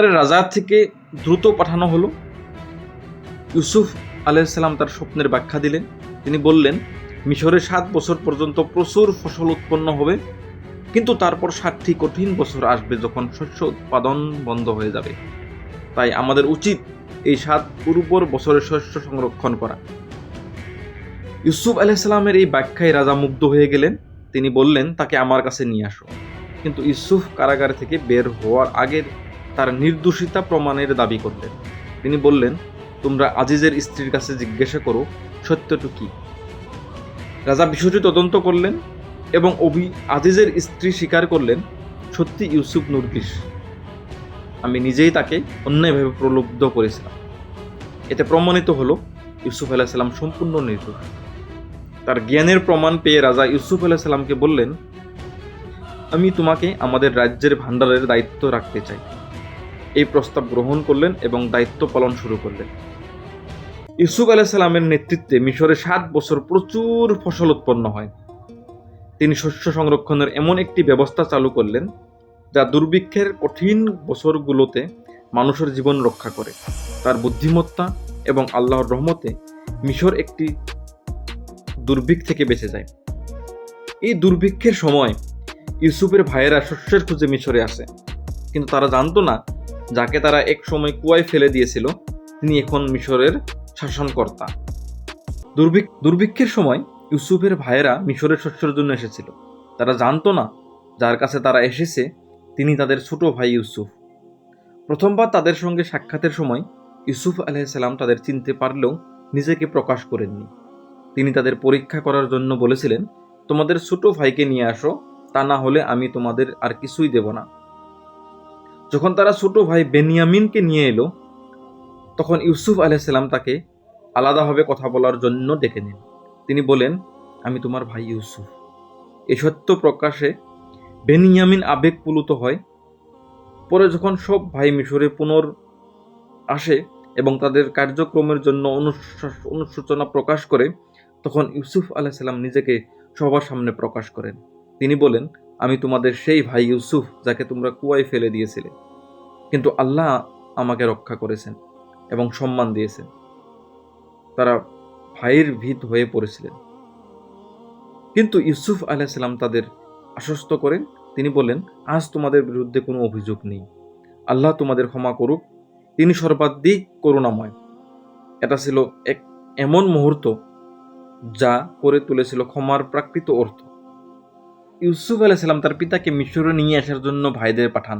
রাজা থেকে দ্রুত পাঠানো হলো। ইউসুফ আলাইসাল্লাম তার স্বপ্নের ব্যাখ্যা দিলেন। তিনি বললেন, মিশরে সাত বছর পর্যন্ত প্রচুর ফসল উৎপন্ন হবে, কিন্তু তারপর সাতটি কঠিন বছর আসবে যখন শস্য উৎপাদন বন্ধ হয়ে যাবে। তাই আমাদের উচিত এই সাত উর্বর বছরের শস্য সংরক্ষণ করা। ইউসুফ আলাইসাল্লামের এই ব্যাখ্যায় রাজা মুগ্ধ হয়ে গেলেন। তিনি বললেন, তাকে আমার কাছে নিয়ে আসো। কিন্তু ইউসুফ কারাগার থেকে বের হওয়ার আগে তার নির্দোষিতা প্রমাণের দাবি করলেন। তিনি বললেন, তোমরা আজিজের স্ত্রীর কাছে জিজ্ঞাসা করো, সত্যটু কি? রাজা বিষয়টি তদন্ত করলেন এবং অভি আজিজের স্ত্রী স্বীকার করলেন, সত্যি ইউসুফ নুরগিস আমি নিজেই তাকে অন্যায়ভাবে প্রলুব্ধ করেছিলাম। এতে প্রমাণিত হলো ইউসুফ আলাহিসাল্লাম সম্পূর্ণ নির্দোষ। তার জ্ঞানের প্রমাণ পেয়ে রাজা ইউসুফ আলাহিসাল্লামকে বললেন, আমি তোমাকে আমাদের রাজ্যের ভাণ্ডারের দায়িত্ব রাখতে চাই। এই প্রস্তাব গ্রহণ করলেন এবং দায়িত্ব পালন শুরু করলেন। ইউসুফ আলাহিসাল্লামের নেতৃত্বে মিশরে সাত বছর প্রচুর ফসল উৎপন্ন হয়। তিনি শস্য সংরক্ষণের এমন একটি ব্যবস্থা চালু করলেন, যা দুর্ভিক্ষের কঠিন বছরগুলোতে মানুষের জীবন রক্ষা করে। তার বুদ্ধিমত্তা এবং আল্লাহর রহমতে মিশর একটি দুর্ভিক্ষ থেকে বেঁচে যায়। এই দুর্ভিক্ষের সময় ইউসুফের ভাইয়েরা শস্যের খুঁজে মিশরে আসে, কিন্তু তারা জানতো না যাকে তারা এক সময় কুয়ায় ফেলে দিয়েছিল, তিনি এখন মিশরের শাসনকর্তা। দুর্ভিক্ষ, দুর্ভিক্ষের সময় ইউসুফের ভাইয়েরা মিশরের শস্যের জন্য এসেছিল। তারা জানতো না যার কাছে তারা এসেছে, তিনি তাদের ছোট ভাই ইউসুফ। প্রথমবার তাদের সঙ্গে সাক্ষাতের সময় ইউসুফ আলাইসাল্লাম তাদের চিনতে পারলেও নিজেকে প্রকাশ করেননি। তিনি তাদের পরীক্ষা করার জন্য বলেছিলেন, তোমাদের ছোট ভাইকে নিয়ে আসো, তা না হলে আমি তোমাদের আর কিছুই দেব না। যখন তারা ছোট ভাই বেনিয়ামিনকে নিয়ে এলো, তখন ইউসুফ আলাইসাল্লাম তাকে আলাদাভাবে কথা বলার জন্য ডেকে নেন তিনি বলেন আমি তোমার ভাই ইউসুফ। এ সত্য প্রকাশে বেনিয়ামিন আবেগপুলুত হয়। পরে যখন সব ভাই মিশরে পুনর আসে এবং তাদের কার্যক্রমের জন্য অনুশোচনা প্রকাশ করে, তখন ইউসুফ আলাইসাল্লাম নিজেকে সবার সামনে প্রকাশ করেন। তিনি বলেন আমি তোমাদের সেই ভাই ইউসুফ, যাকে তোমরা কুয়ায় ফেলে দিয়েছিলে। কিন্তু আল্লাহ আমাকে রক্ষা করেছেন এবং সম্মান দিয়েছেন। তারা ভাইয়ের ভিত হয়ে পড়েছিলেন। কিন্তু ইউসুফ আলাইসাল্লাম তাদের আশ্বস্ত করেন। তিনি বলেন আজ তোমাদের বিরুদ্ধে কোনো অভিযোগ নেই। আল্লাহ তোমাদের ক্ষমা করুক। তিনি সর্বাধিক করুণাময়। এটা ছিল এক এমন মুহূর্ত যা করে তুলেছিল ক্ষমার প্রাকৃত অর্থ। ইউসুফ আলাইসাল্লাম তার পিতাকে মিশরে নিয়ে আসার জন্য ভাইদের পাঠান।